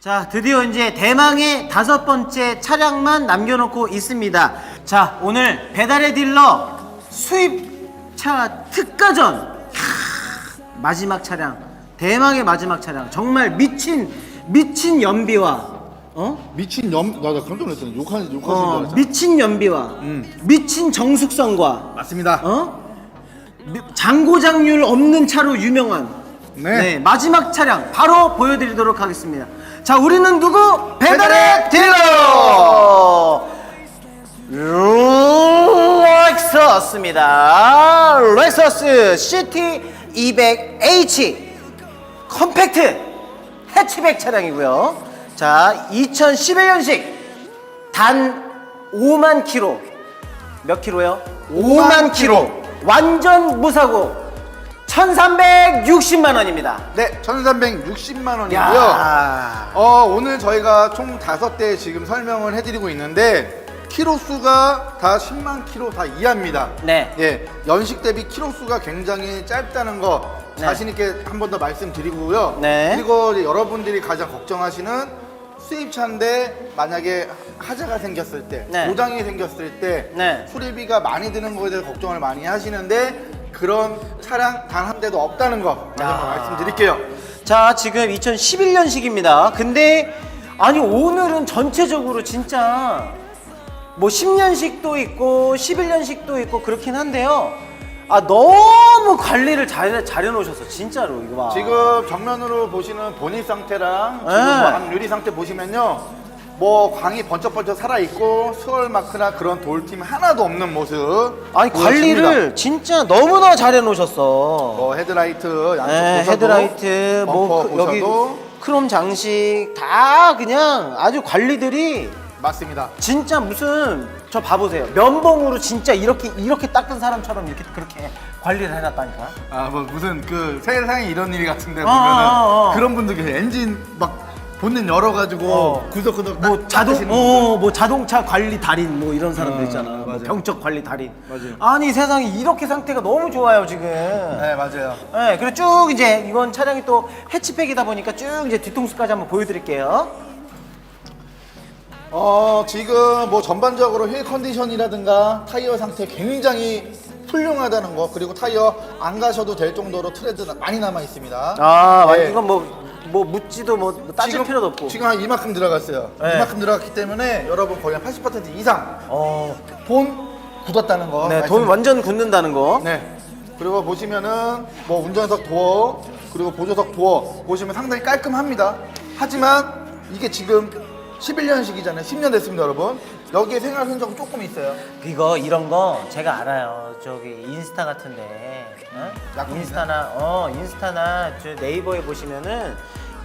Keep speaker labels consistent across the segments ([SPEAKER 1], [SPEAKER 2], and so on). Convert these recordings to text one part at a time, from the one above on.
[SPEAKER 1] 자, 드디어 이제 대망의 다섯 번째 차량만 남겨놓고 있습니다. 자, 오늘 배달의 딜러 수입차 특가전. 캬, 마지막 차량. 대망의 마지막 차량. 정말 미친, 미친 연비와, 어?
[SPEAKER 2] 미친 염, 나, 나 깜짝 놀랐잖아. 욕하는, 욕하신 줄
[SPEAKER 1] 어,
[SPEAKER 2] 알았잖아.
[SPEAKER 1] 미친 연비와,
[SPEAKER 2] 음.
[SPEAKER 1] 미친 정숙성과,
[SPEAKER 2] 맞습니다.
[SPEAKER 1] 어? 미- 장고장률 없는 차로 유명한
[SPEAKER 2] 네.
[SPEAKER 1] 네, 마지막 차량 바로 보여드리도록 하겠습니다. 자, 우리는 누구? 배달의 딜러! 렉서스입니다. 렉서스 CT 200H 컴팩트 해치백 차량이고요. 자, 2011년식 단 5만 킬로. 몇 킬로요? 5만 킬로. 완전 무사고 1,360만 원입니다.
[SPEAKER 2] 네, 1360만 원이고요.
[SPEAKER 1] 야.
[SPEAKER 2] 어, 오늘 저희가 총 다섯 대 지금 설명을 해드리고 있는데, 키로 수가 다 10만 키로 다 이하입니다.
[SPEAKER 1] 네.
[SPEAKER 2] 예, 연식 대비 키로 수가 굉장히 짧다는 거
[SPEAKER 1] 네.
[SPEAKER 2] 자신 있게 한 번 더 말씀드리고요.
[SPEAKER 1] 네.
[SPEAKER 2] 그리고 이제 여러분들이 가장 걱정하시는 수입차인데 만약에 하자가 생겼을 때,
[SPEAKER 1] 네.
[SPEAKER 2] 고장이 생겼을 때,
[SPEAKER 1] 네.
[SPEAKER 2] 수리비가 많이 드는 거에 대해서 걱정을 많이 하시는데 그런 차량 단 한 대도 없다는 거 다시 한번
[SPEAKER 1] 야.
[SPEAKER 2] 말씀드릴게요.
[SPEAKER 1] 자, 지금 2011년식입니다. 근데 아니 오늘은 전체적으로 진짜 뭐 10년식도 있고 11년식도 있고 그렇긴 한데요. 아 너무 관리를 잘 잘해 놓으셨어. 진짜로 이거 봐.
[SPEAKER 2] 지금 정면으로 보시는 보닛 상태랑 지금
[SPEAKER 1] 네.
[SPEAKER 2] 뭐한 유리 상태 보시면요. 뭐 광이 번쩍번쩍 살아있고 스월 마크나 그런 돌팀 하나도 없는 모습
[SPEAKER 1] 아니
[SPEAKER 2] 보여집니다.
[SPEAKER 1] 관리를 진짜 너무나 잘 해 놓으셨어.
[SPEAKER 2] 뭐 헤드라이트 양쪽
[SPEAKER 1] 네,
[SPEAKER 2] 보셔도
[SPEAKER 1] 헤드라이트 뭐
[SPEAKER 2] 범퍼
[SPEAKER 1] 그- 여기
[SPEAKER 2] 보셔도
[SPEAKER 1] 크롬 장식 다 그냥 아주 관리들이
[SPEAKER 2] 맞습니다.
[SPEAKER 1] 진짜 무슨 저 봐보세요 면봉으로 진짜 이렇게 이렇게 닦은 사람처럼 이렇게 그렇게 관리를 해놨다니까
[SPEAKER 2] 아 뭐 무슨 그 세상에 이런 일이 같은데
[SPEAKER 1] 어,
[SPEAKER 2] 보면은
[SPEAKER 1] 어, 어.
[SPEAKER 2] 그런 분들 계세요. 엔진 막 본넷 열어가지고
[SPEAKER 1] 어.
[SPEAKER 2] 구석구석 뭐딱
[SPEAKER 1] 자동
[SPEAKER 2] 닦으시는 분들.
[SPEAKER 1] 어뭐 자동차 관리 달인 뭐 이런 사람들
[SPEAKER 2] 어,
[SPEAKER 1] 있잖아 뭐
[SPEAKER 2] 맞아요.
[SPEAKER 1] 병적 관리 달인
[SPEAKER 2] 맞아요.
[SPEAKER 1] 아니 세상에 이렇게 상태가 너무 좋아요 지금
[SPEAKER 2] 네 맞아요.
[SPEAKER 1] 네, 그리고 쭉 이제 이건 차량이 또 해치백이다 보니까 쭉 이제 뒤통수까지 한번 보여드릴게요
[SPEAKER 2] 어 지금 뭐 전반적으로 휠 컨디션이라든가 타이어 상태 굉장히 훌륭하다는 거 그리고 타이어 안 가셔도 될 정도로 트레드 많이 남아 있습니다.
[SPEAKER 1] 아
[SPEAKER 2] 네.
[SPEAKER 1] 이건 뭐 뭐 묻지도 뭐 따질 필요도 없고
[SPEAKER 2] 지금 한 이만큼 들어갔어요.
[SPEAKER 1] 네.
[SPEAKER 2] 이만큼 들어갔기 때문에 여러분 거의 한 80% 이상
[SPEAKER 1] 어,
[SPEAKER 2] 돈 굳었다는 거.
[SPEAKER 1] 네,
[SPEAKER 2] 말씀-
[SPEAKER 1] 돈 완전 굳는다는 거.
[SPEAKER 2] 네. 그리고 보시면은 뭐 운전석 도어 그리고 보조석 도어 보시면 상당히 깔끔합니다. 하지만 이게 지금 11년식이잖아요. 10년 됐습니다, 여러분. 여기에 생활 흔적은 조금 있어요.
[SPEAKER 1] 이거 이런 거 제가 알아요. 저기 인스타 같은데, 어?
[SPEAKER 2] 약국이네.
[SPEAKER 1] 인스타나 어 인스타나 저 네이버에 보시면은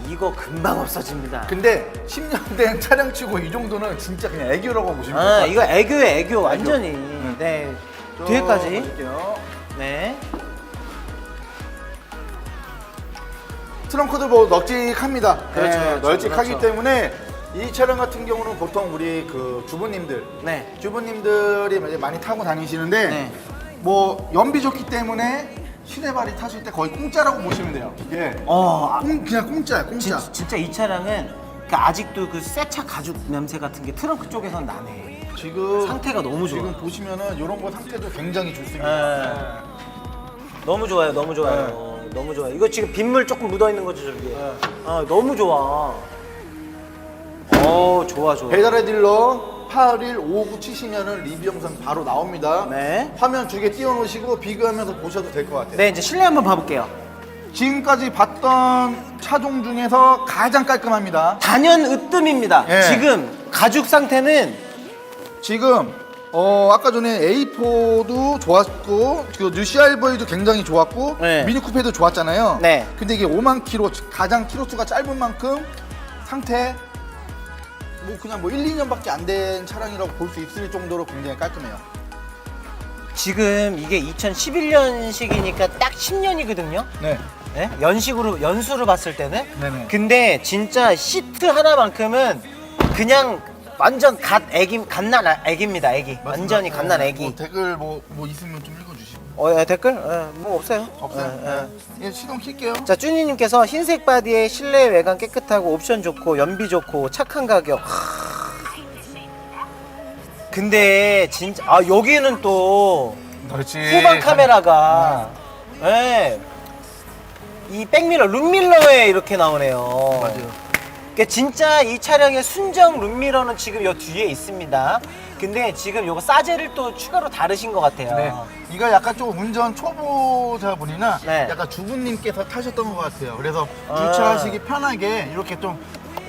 [SPEAKER 1] 이거 금방 없어집니다.
[SPEAKER 2] 근데 10년 된 차량 치고 이 정도는 진짜 그냥 애교라고 보시면
[SPEAKER 1] 아
[SPEAKER 2] 될것
[SPEAKER 1] 이거
[SPEAKER 2] 같아요.
[SPEAKER 1] 애교에 애교 완전히. 네.
[SPEAKER 2] 좀
[SPEAKER 1] 뒤에까지. 네.
[SPEAKER 2] 트렁크도 뭐 널찍합니다.
[SPEAKER 1] 그렇죠,
[SPEAKER 2] 네,
[SPEAKER 1] 그렇죠,
[SPEAKER 2] 널찍하기
[SPEAKER 1] 그렇죠.
[SPEAKER 2] 때문에 이 차량 같은 경우는 보통 우리 그 주부님들
[SPEAKER 1] 네.
[SPEAKER 2] 주부님들이 이제 많이 타고 다니시는데
[SPEAKER 1] 네.
[SPEAKER 2] 뭐 연비 좋기 때문에 시내발이 타실 때 거의 공짜라고 보시면 돼요. 예.
[SPEAKER 1] 어, 아,
[SPEAKER 2] 공, 그냥 공짜야, 공짜.
[SPEAKER 1] 진, 진짜 이 차량은 그 아직도 그 새차 가죽 냄새 같은 게 트렁크 쪽에선 나네.
[SPEAKER 2] 지금
[SPEAKER 1] 상태가 너무 좋아.
[SPEAKER 2] 지금 보시면은 이런 거 상태도 굉장히 좋습니다.
[SPEAKER 1] 네. 너무 좋아요, 너무 좋아요. 너무 좋아요. 이거 지금 빗물 조금 묻어 있는 거죠, 저기.
[SPEAKER 2] 네.
[SPEAKER 1] 아, 너무 좋아. 어, 좋아, 좋아.
[SPEAKER 2] 배달의 딜러 8일 59 치시면은 리뷰 영상 바로 나옵니다.
[SPEAKER 1] 네.
[SPEAKER 2] 화면 두 개 띄워놓으시고 비교하면서 보셔도 될 것 같아요.
[SPEAKER 1] 네, 이제 실내 한번 봐볼게요.
[SPEAKER 2] 지금까지 봤던 차종 중에서 가장 깔끔합니다.
[SPEAKER 1] 단연 으뜸입니다.
[SPEAKER 2] 예.
[SPEAKER 1] 지금 가죽 상태는
[SPEAKER 2] 지금 어 아까 전에 A4도 좋았고 그 뉴시알버이도 굉장히 좋았고
[SPEAKER 1] 네.
[SPEAKER 2] 미니 쿠페도 좋았잖아요.
[SPEAKER 1] 네.
[SPEAKER 2] 근데 이게 5만 킬로 가장 킬로수가 짧은 만큼 상태 뭐 그냥 뭐 1, 2년밖에 안 된 차량이라고 볼 수 있을 정도로 굉장히 깔끔해요.
[SPEAKER 1] 지금 이게 2011년식이니까 딱 10년이거든요.
[SPEAKER 2] 네.
[SPEAKER 1] 네? 연식으로 연수로 봤을 때는.
[SPEAKER 2] 네네.
[SPEAKER 1] 근데 진짜 시트 하나만큼은 그냥 완전 갓 애기 갓난 아- 애기입니다. 애기. 완전히 갓난 애기.
[SPEAKER 2] 뭐 댓글 뭐, 뭐 있으면 좀 읽어주시고요.
[SPEAKER 1] 어, 예, 댓글? 예, 뭐 없어요.
[SPEAKER 2] 없어요.
[SPEAKER 1] 예, 예.
[SPEAKER 2] 예, 시동 킬게요.
[SPEAKER 1] 자, 쭈니님께서 흰색 바디에 실내 외관 깨끗하고 옵션 좋고 연비 좋고 착한 가격. 하... 근데 진짜 아 여기는 또
[SPEAKER 2] 그렇지.
[SPEAKER 1] 후방 카메라가 예. 이 백미러 룸밀러에 이렇게 나오네요.
[SPEAKER 2] 맞아요.
[SPEAKER 1] 그러니까 진짜 이 차량의 순정 룸미러는 지금 요 뒤에 있습니다. 근데 지금 요거 사제를 또 추가로 다르신 것 같아요.
[SPEAKER 2] 네. 이거 약간 좀 운전 초보자분이나
[SPEAKER 1] 네.
[SPEAKER 2] 약간 주부님께서 타셨던 것 같아요. 그래서
[SPEAKER 1] 아.
[SPEAKER 2] 주차하시기 편하게 이렇게 좀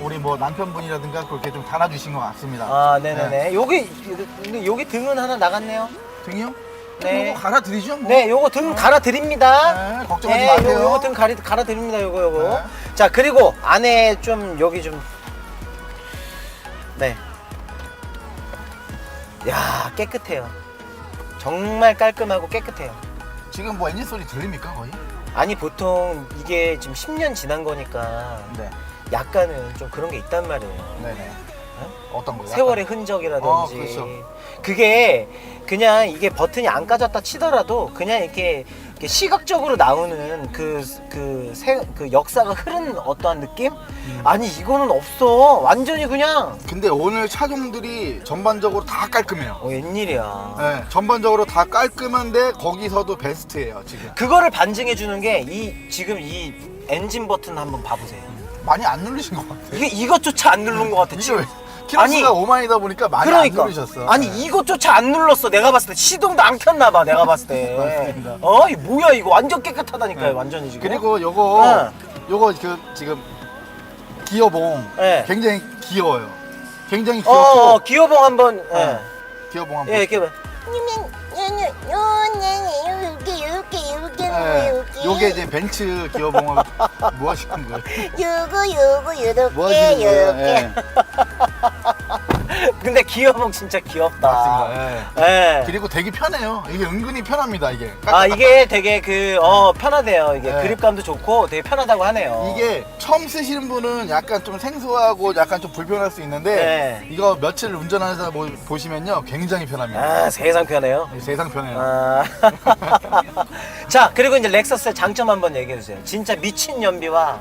[SPEAKER 2] 우리 뭐 남편분이라든가 그렇게 좀 달아주신 것 같습니다.
[SPEAKER 1] 아, 네네네. 여기 근데 여기 등은 하나 나갔네요.
[SPEAKER 2] 등이요?
[SPEAKER 1] 네.
[SPEAKER 2] 이거 갈아드리죠? 뭐.
[SPEAKER 1] 네, 요거 등 갈아 드립니다.
[SPEAKER 2] 네, 걱정하지 마세요.
[SPEAKER 1] 요, 거등 갈아 갈아 드립니다. 요거 요거.
[SPEAKER 2] 네.
[SPEAKER 1] 자, 그리고 안에 좀 여기 좀 네. 야, 깨끗해요. 정말 깔끔하고 깨끗해요.
[SPEAKER 2] 지금 뭐 엔진 소리 들립니까 거의?
[SPEAKER 1] 아니 보통 이게 지금 10년 지난 거니까
[SPEAKER 2] 네.
[SPEAKER 1] 약간은 좀 그런 게 있단 말이에요.
[SPEAKER 2] 네네. 어떤 거요?
[SPEAKER 1] 세월의 흔적이라든지
[SPEAKER 2] 어, 그렇죠.
[SPEAKER 1] 그게 그냥 이게 버튼이 안 까졌다 치더라도 그냥 이렇게, 이렇게 시각적으로 나오는 그, 그, 세, 그 역사가 흐른 어떠한 느낌?
[SPEAKER 2] 음.
[SPEAKER 1] 아니 이거는 없어 완전히 그냥
[SPEAKER 2] 근데 오늘 차종들이 전반적으로 다 깔끔해요.
[SPEAKER 1] 어, 웬일이야
[SPEAKER 2] 네, 전반적으로 다 깔끔한데 거기서도 베스트예요 지금.
[SPEAKER 1] 그거를 반증해 주는 게 이 지금 이 엔진 버튼 한번 봐보세요
[SPEAKER 2] 많이 안 누르신 것 같아요.
[SPEAKER 1] 이게 이것조차 안 누른 것 같아
[SPEAKER 2] 이게
[SPEAKER 1] 지금
[SPEAKER 2] 왜 키로수가
[SPEAKER 1] 아니,
[SPEAKER 2] 5만이다 보니까 많이
[SPEAKER 1] 그러니까
[SPEAKER 2] 안 누르셨어.
[SPEAKER 1] 아니
[SPEAKER 2] 네.
[SPEAKER 1] 이것조차 안 눌렀어 내가 봤을 때 시동도 안 켰나 봐 내가 봤을 때
[SPEAKER 2] 맞습니다.
[SPEAKER 1] 어? 이 뭐야 이거 완전 깨끗하다니까요
[SPEAKER 2] 네.
[SPEAKER 1] 완전히 지금
[SPEAKER 2] 그리고 요거
[SPEAKER 1] 네.
[SPEAKER 2] 요거 그 지금 기어봉
[SPEAKER 1] 네.
[SPEAKER 2] 굉장히 귀여워요. 굉장히
[SPEAKER 1] 어,
[SPEAKER 2] 귀엽고
[SPEAKER 1] 어 기어봉 한번 예
[SPEAKER 2] 네. 기어봉 한번
[SPEAKER 1] 예, 이렇게 봐.
[SPEAKER 3] 요게
[SPEAKER 2] 네. 이제 벤츠 기어봉을 뭐 하시는 거예요?
[SPEAKER 3] 요거 요거
[SPEAKER 2] 뭐
[SPEAKER 3] 요렇게
[SPEAKER 2] 거예요?
[SPEAKER 3] 요렇게
[SPEAKER 2] 예.
[SPEAKER 1] 근데 기어봉 진짜 귀엽다.
[SPEAKER 2] 맞습니다. 예.
[SPEAKER 1] 예.
[SPEAKER 2] 그리고 되게 편해요. 이게 은근히 편합니다. 이게.
[SPEAKER 1] 아 이게 되게 그 어 편하대요. 이게
[SPEAKER 2] 네.
[SPEAKER 1] 그립감도 좋고 되게 편하다고 하네요.
[SPEAKER 2] 이게 처음 쓰시는 분은 약간 좀 생소하고 약간 좀 불편할 수 있는데
[SPEAKER 1] 네.
[SPEAKER 2] 이거 며칠 운전하다 보- 보시면요 굉장히 편합니다.
[SPEAKER 1] 아 세상 편해요.
[SPEAKER 2] 세상 편해요.
[SPEAKER 1] 아. 자 그리고 이제 렉서스의 장점 한번 얘기해 주세요. 진짜 미친 연비와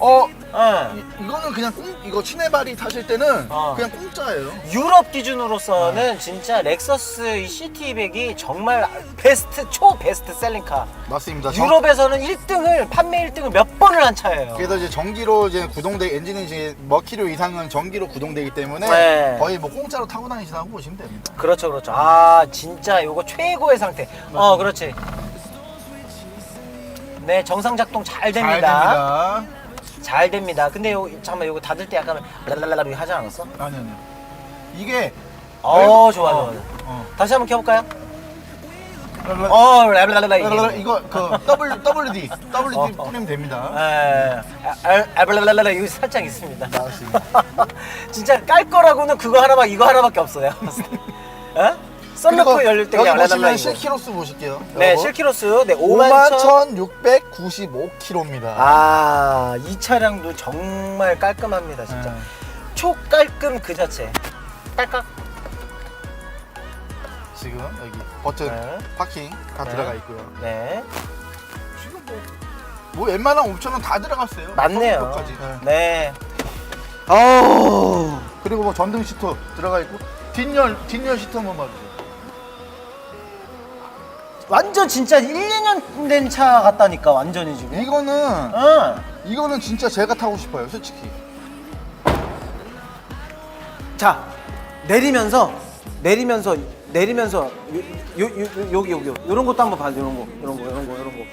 [SPEAKER 2] 어
[SPEAKER 1] 어,
[SPEAKER 2] 이- 이거는 그냥 공, 이거 치네바리 타실 때는
[SPEAKER 1] 어.
[SPEAKER 2] 그냥 공짜예요.
[SPEAKER 1] 유럽 기준으로서는 진짜 렉서스 이 CT200이 정말 베스트 초 베스트 셀링카.
[SPEAKER 2] 맞습니다. 정-
[SPEAKER 1] 유럽에서는 1등을 판매 1등을 몇 번을 한 차예요.
[SPEAKER 2] 그래서 이제 전기로 이제 구동돼 엔진이 이제 몇 킬로 이상은 전기로 구동되기 때문에
[SPEAKER 1] 네.
[SPEAKER 2] 거의 뭐 공짜로 타고 다니시다고 보시면 됩니다.
[SPEAKER 1] 그렇죠, 그렇죠. 아, 진짜 요거 최고의 상태. 어, 그렇지. 네, 정상 작동 잘 됩니다.
[SPEAKER 2] 잘 됩니다.
[SPEAKER 1] 잘 됩니다. 근데 요 잠깐만 요거 닫을 때 약간 랄랄랄라 하지 않았어?
[SPEAKER 2] 아니 아니. 이게
[SPEAKER 1] 어, 좋아, 좋아.
[SPEAKER 2] 어.
[SPEAKER 1] 다시 한번 켜볼까요?
[SPEAKER 2] 랄랄-
[SPEAKER 1] 어, 랄랄랄라.
[SPEAKER 2] 랄랄- 이거 그 W WD WD
[SPEAKER 1] 어, 어.
[SPEAKER 2] 뿌리면 됩니다.
[SPEAKER 1] 에, 아, 아, 랄랄랄라 여기 살짝 있습니다.
[SPEAKER 2] 나왔습니다.
[SPEAKER 1] 진짜 깔 거라고는 그거 하나만 이거 하나밖에 없어요. 어? 썬루프 열릴 때
[SPEAKER 2] 여기
[SPEAKER 1] 그냥
[SPEAKER 2] 보시면. 실키로수 보실게요.
[SPEAKER 1] 네,
[SPEAKER 2] 여러분.
[SPEAKER 1] 실키로스 네 5만 천.
[SPEAKER 2] 51,695km입니다.
[SPEAKER 1] 아, 이 차량도 정말 깔끔합니다, 진짜.
[SPEAKER 2] 네.
[SPEAKER 1] 초깔끔 그 자체. 깔깍.
[SPEAKER 2] 지금 여기 버튼
[SPEAKER 1] 네.
[SPEAKER 2] 파킹 다
[SPEAKER 1] 네.
[SPEAKER 2] 들어가 있고요.
[SPEAKER 1] 네.
[SPEAKER 2] 지금 뭐, 뭐 웬만한 옵션은 다 들어갔어요.
[SPEAKER 1] 맞네요.
[SPEAKER 2] 성능까지. 네.
[SPEAKER 1] 네. 어우.
[SPEAKER 2] 그리고 뭐 전등 시트 들어가 있고 뒷열 뒷열 시트 한번 봐주세요.
[SPEAKER 1] 완전 진짜 1, 2년 된 차 같다니까, 완전히 지금.
[SPEAKER 2] 이거는
[SPEAKER 1] 응.
[SPEAKER 2] 이거는 진짜 제가 타고 싶어요, 솔직히.
[SPEAKER 1] 자, 내리면서, 내리면서, 내리면서, 요, 요, 요, 요, 여기, 여기, 요런 것도 한번 봐요, 요런 거, 요런 거, 요런 거, 요런 거.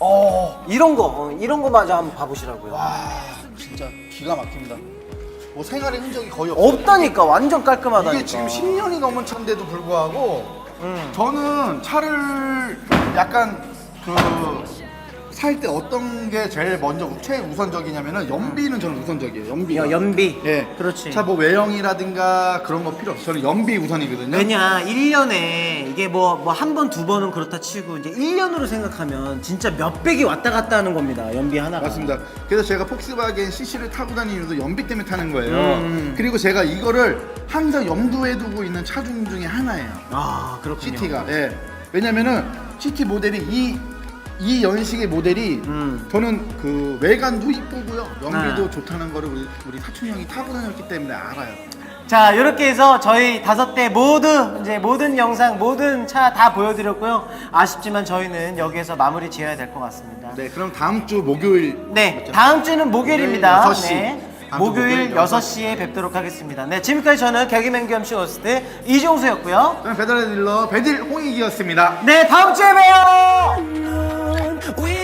[SPEAKER 1] 어, 이런 거, 어, 이런 거 마저 한번 봐보시라고요.
[SPEAKER 2] 와, 진짜 기가 막힙니다. 뭐 생활의 흔적이 거의 없어요.
[SPEAKER 1] 없다니까, 완전 깔끔하다니까.
[SPEAKER 2] 이게 지금 10년이 넘은 차인데도 불구하고
[SPEAKER 1] 음.
[SPEAKER 2] 저는 차를 약간 그 살 때 어떤 게 제일 먼저 최우선적이냐면은 연비는 저는 우선적이에요. 연비.
[SPEAKER 1] 야, 연비.
[SPEAKER 2] 예.
[SPEAKER 1] 그렇지.
[SPEAKER 2] 차 뭐 외형이라든가 그런 거 필요 없어요. 저는 연비 우선이거든요.
[SPEAKER 1] 왜냐 1년에 이게 뭐 뭐 한 번 두 번은 그렇다 치고 이제 1년으로 생각하면 진짜 몇백이 왔다 갔다 하는 겁니다 연비 하나가
[SPEAKER 2] 맞습니다. 그래서 제가 폭스바겐 CC를 타고 다니는 이유도 연비 때문에 타는 거예요.
[SPEAKER 1] 음.
[SPEAKER 2] 그리고 제가 이거를 항상 염두에 두고 있는 차종 중에 하나예요.
[SPEAKER 1] 아 그렇군요
[SPEAKER 2] CT가. 예. 왜냐면은 시티 모델이 이, 이 연식의 모델이
[SPEAKER 1] 음.
[SPEAKER 2] 저는 그 외관도 이쁘고요. 연비도
[SPEAKER 1] 네.
[SPEAKER 2] 좋다는 거를 우리, 우리 사촌 형이 타고 다녔기 때문에 알아요.
[SPEAKER 1] 자 이렇게 해서 저희 다섯 대 모두 이제 모든 영상 모든 차 다 보여드렸고요 아쉽지만 저희는 여기에서 마무리 지어야 될 것 같습니다
[SPEAKER 2] 네, 그럼 다음 주 목요일
[SPEAKER 1] 네
[SPEAKER 2] 맞죠?
[SPEAKER 1] 다음 주는 목요일입니다
[SPEAKER 2] 목요일 6시.
[SPEAKER 1] 네.
[SPEAKER 2] 다음 주
[SPEAKER 1] 목요일
[SPEAKER 2] 목요일
[SPEAKER 1] 6시에 뵙도록 하겠습니다 네 지금까지 저는 개그맨 겸 쇼호스트 이종수였고요
[SPEAKER 2] 저는 배달의 딜러 배딜 홍익이었습니다.
[SPEAKER 1] 네 다음 주에 봬요 We